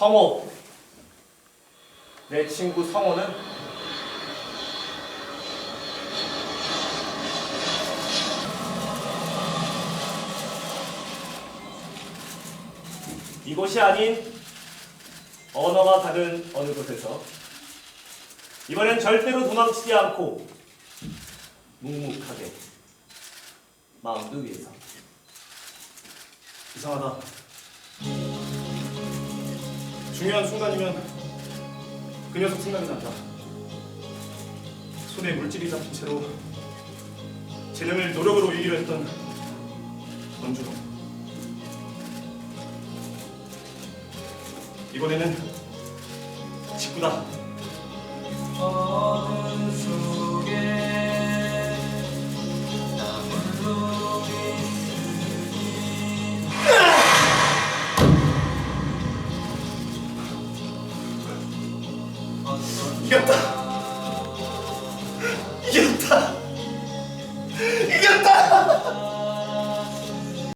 성호. 내 친구 성호는 이곳이 아닌 언어가 다른 어느 곳에서 이번엔 절대로 도망치지 않고 묵묵하게 마운드 위에서 이상하다. 중요한 순간이면 그 녀석 생각이 난다. 손에 물질이 잡힌 채로 재능을 노력으로 이기려 했던 원주로 이번에는 직구다. 이겼다.